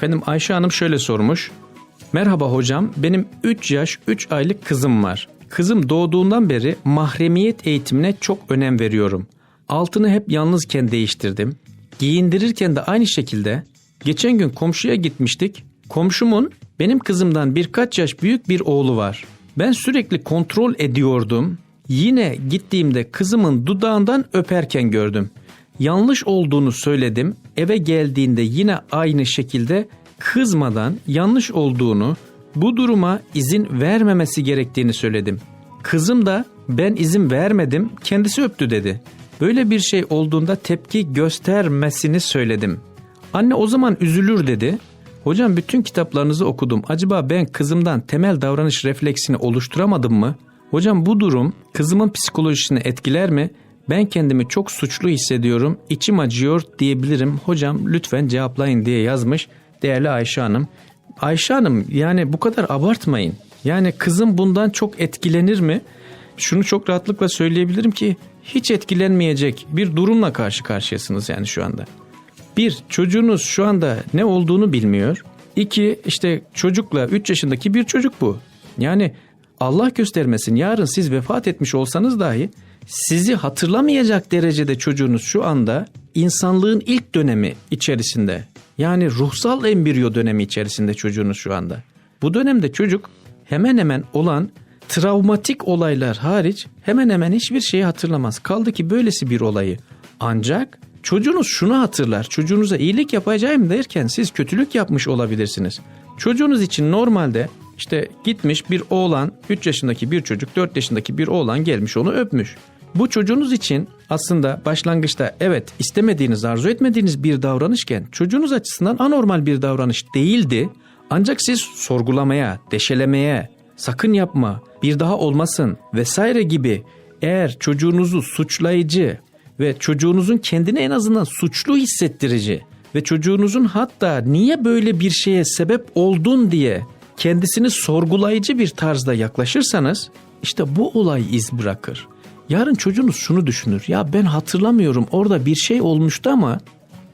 Efendim Ayşe Hanım şöyle sormuş. Merhaba hocam, benim 3 yaş 3 aylık kızım var. Kızım doğduğundan beri mahremiyet eğitimine çok önem veriyorum. Altını hep yalnızken değiştirdim. Giyindirirken de aynı şekilde. Geçen gün komşuya gitmiştik. Komşumun benim kızımdan birkaç yaş büyük bir oğlu var. Ben sürekli kontrol ediyordum. Yine gittiğimde kızımın dudağından öperken gördüm. Yanlış olduğunu söyledim. Eve geldiğinde yine aynı şekilde kızmadan yanlış olduğunu, bu duruma izin vermemesi gerektiğini söyledim. Kızım da ben izin vermedim, kendisi öptü dedi. Böyle bir şey olduğunda tepki göstermesini söyledim. Anne o zaman üzülür dedi. Hocam bütün kitaplarınızı okudum. Acaba ben kızımdan temel davranış refleksini oluşturamadım mı? Hocam bu durum kızımın psikolojisini etkiler mi? Ben kendimi çok suçlu hissediyorum. İçim acıyor diyebilirim. Hocam lütfen cevaplayın diye yazmış değerli Ayşe Hanım. Ayşe Hanım yani bu kadar abartmayın. Yani kızım bundan çok etkilenir mi? Şunu çok rahatlıkla söyleyebilirim ki hiç etkilenmeyecek bir durumla karşı karşıyasınız yani şu anda. Bir, çocuğunuz şu anda ne olduğunu bilmiyor. İki, işte çocukla 3 yaşındaki bir çocuk bu. Yani Allah göstermesin yarın siz vefat etmiş olsanız dahi sizi hatırlamayacak derecede çocuğunuz şu anda insanlığın ilk dönemi içerisinde. Yani ruhsal embriyo dönemi içerisinde çocuğunuz şu anda. Bu dönemde çocuk hemen hemen olan travmatik olaylar hariç hemen hemen hiçbir şeyi hatırlamaz. Kaldı ki böylesi bir olayı. Ancak çocuğunuz şunu hatırlar. Çocuğunuza iyilik yapacağım derken siz kötülük yapmış olabilirsiniz. Çocuğunuz için normalde işte gitmiş bir oğlan 3 yaşındaki bir çocuk 4 yaşındaki bir oğlan gelmiş onu öpmüş. Bu çocuğunuz için aslında başlangıçta evet istemediğiniz, arzu etmediğiniz bir davranışken çocuğunuz açısından anormal bir davranış değildi. Ancak siz sorgulamaya, deşelemeye, sakın yapma, bir daha olmasın vesaire gibi eğer çocuğunuzu suçlayıcı ve çocuğunuzun kendini en azından suçlu hissettirici ve çocuğunuzun hatta niye böyle bir şeye sebep oldun diye kendisini sorgulayıcı bir tarzda yaklaşırsanız işte bu olay iz bırakır. Yarın çocuğunuz şunu düşünür. Ya ben hatırlamıyorum orada bir şey olmuştu ama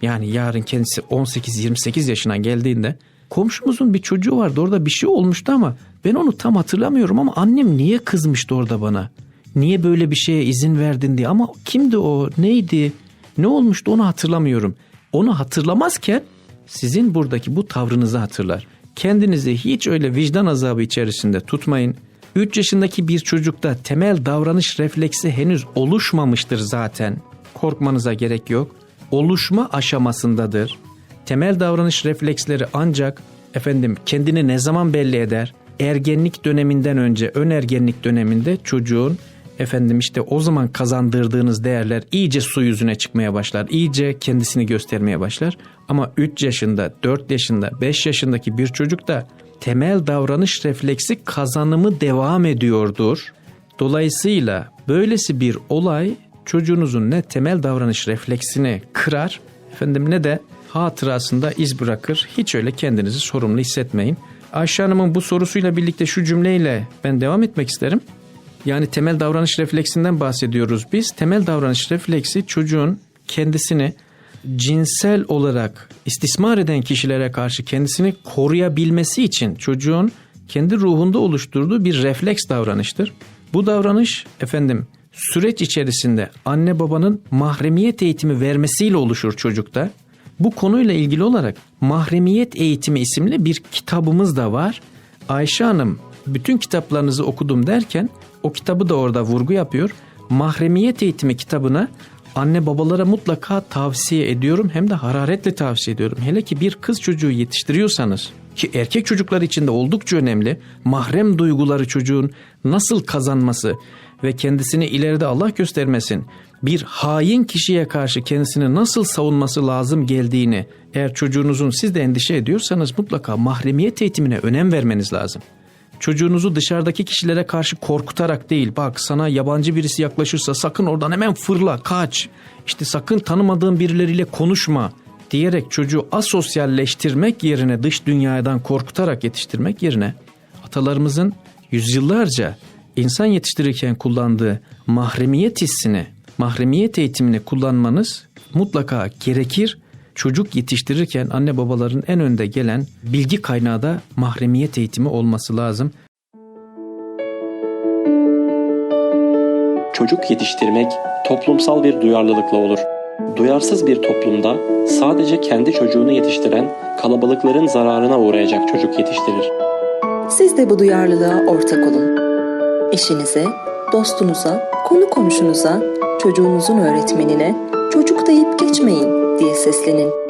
yani yarın kendisi 18-28 yaşına geldiğinde komşumuzun bir çocuğu vardı orada bir şey olmuştu ama ben onu tam hatırlamıyorum ama annem niye kızmıştı orada bana? Niye böyle bir şeye izin verdin diye ama kimdi o neydi ne olmuştu onu hatırlamıyorum. Onu hatırlamazken sizin buradaki bu tavrınızı hatırlar. Kendinizi hiç öyle vicdan azabı içerisinde tutmayın. 3 yaşındaki bir çocukta temel davranış refleksi henüz oluşmamıştır zaten. Korkmanıza gerek yok. Oluşma aşamasındadır. Temel davranış refleksleri ancak efendim kendini ne zaman belli eder? Ergenlik döneminden önce, ön ergenlik döneminde çocuğun efendim işte o zaman kazandırdığınız değerler iyice su yüzüne çıkmaya başlar. İyice kendisini göstermeye başlar. Ama 3 yaşında, 4 yaşında, 5 yaşındaki bir çocuk da temel davranış refleksi kazanımı devam ediyordur. Dolayısıyla böylesi bir olay çocuğunuzun ne temel davranış refleksini kırar efendim ne de hatırasında iz bırakır. Hiç öyle kendinizi sorumlu hissetmeyin. Ayşe Hanım'ın bu sorusuyla birlikte şu cümleyle ben devam etmek isterim. Yani temel davranış refleksinden bahsediyoruz biz. Temel davranış refleksi çocuğun kendisini cinsel olarak istismar eden kişilere karşı kendisini koruyabilmesi için çocuğun kendi ruhunda oluşturduğu bir refleks davranıştır. Bu davranış efendim süreç içerisinde anne babanın mahremiyet eğitimi vermesiyle oluşur çocukta. Bu konuyla ilgili olarak Mahremiyet Eğitimi isimli bir kitabımız da var. Ayşe Hanım bütün kitaplarınızı okudum derken o kitabı da orada vurgu yapıyor. Mahremiyet Eğitimi kitabına anne babalara mutlaka tavsiye ediyorum hem de hararetle tavsiye ediyorum. Hele ki bir kız çocuğu yetiştiriyorsanız ki erkek çocuklar için de oldukça önemli. Mahrem duyguları çocuğun nasıl kazanması ve kendisini ileride Allah göstermesin bir hain kişiye karşı kendisini nasıl savunması lazım geldiğini eğer çocuğunuzun siz de endişe ediyorsanız mutlaka mahremiyet eğitimine önem vermeniz lazım. Çocuğunuzu dışarıdaki kişilere karşı korkutarak değil bak sana yabancı birisi yaklaşırsa sakın oradan hemen fırla kaç işte sakın tanımadığın birileriyle konuşma diyerek çocuğu asosyalleştirmek yerine dış dünyadan korkutarak yetiştirmek yerine atalarımızın yüzyıllarca insan yetiştirirken kullandığı mahremiyet hissini, mahremiyet eğitimini kullanmanız mutlaka gerekir. Çocuk yetiştirirken anne babaların en önde gelen bilgi kaynağı da mahremiyet eğitimi olması lazım. Çocuk yetiştirmek toplumsal bir duyarlılıkla olur. Duyarsız bir toplumda sadece kendi çocuğunu yetiştiren kalabalıkların zararına uğrayacak çocuk yetiştirir. Siz de bu duyarlılığa ortak olun. Eşinize, dostunuza, konu komşunuza, çocuğunuzun öğretmenine çocuk deyip geçmeyin diye seslenin.